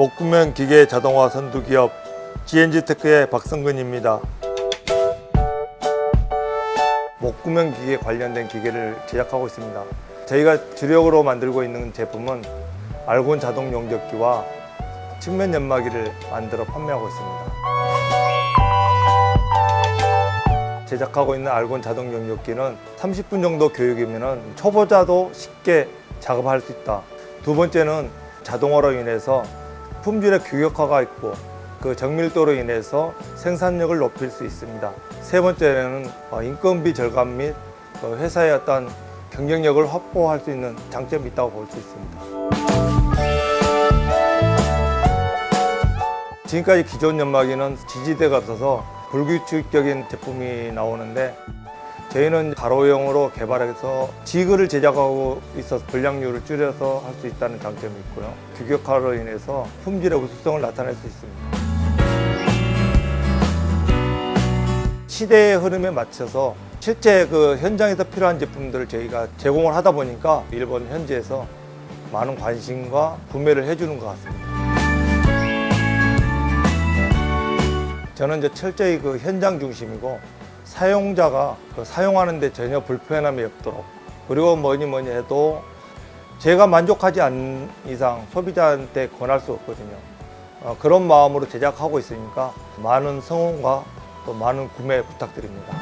목구면 기계 자동화 선두 기업 GNG테크의 박성근입니다. 목구면 기계 관련된 기계를 제작하고 있습니다. 저희가 주력으로 만들고 있는 제품은 알곤 자동 용접기와 측면 연마기를 만들어 판매하고 있습니다. 제작하고 있는 알곤 자동 용접기는 30분 정도 교육이면 초보자도 쉽게 작업할 수 있다. 두 번째는 자동화로 인해서 품질의 규격화가 있고 그 정밀도로 인해서 생산력을 높일 수 있습니다. 세 번째는 어, 인건비 절감 및 어, 회사의 어떤 경쟁력을 확보할 수 있는 장점이 있다고 볼 수 있습니다. 지금까지 기존 연마기는 지지대가 없어서 불규칙적인 제품이 나오는데 저희는 가로형으로 개발해서 지그를 제작하고 있어서 불량률을 줄여서 할 수 있다는 장점이 있고요. 규격화로 인해서 품질의 우수성을 나타낼 수 있습니다. 시대의 흐름에 맞춰서 실제 그 현장에서 필요한 제품들을 저희가 제공을 하다 보니까 일본 현지에서 많은 관심과 구매를 해주는 것 같습니다. 저는 이제 철저히 그 현장 중심이고 사용자가 그 사용하는데 전혀 불편함이 없도록 그리고 뭐니 뭐니 해도 제가 만족하지 않는 이상 소비자한테 권할 수 없거든요. 어, 그런 마음으로 제작하고 있으니까 많은 성원과 또 많은 구매 부탁드립니다.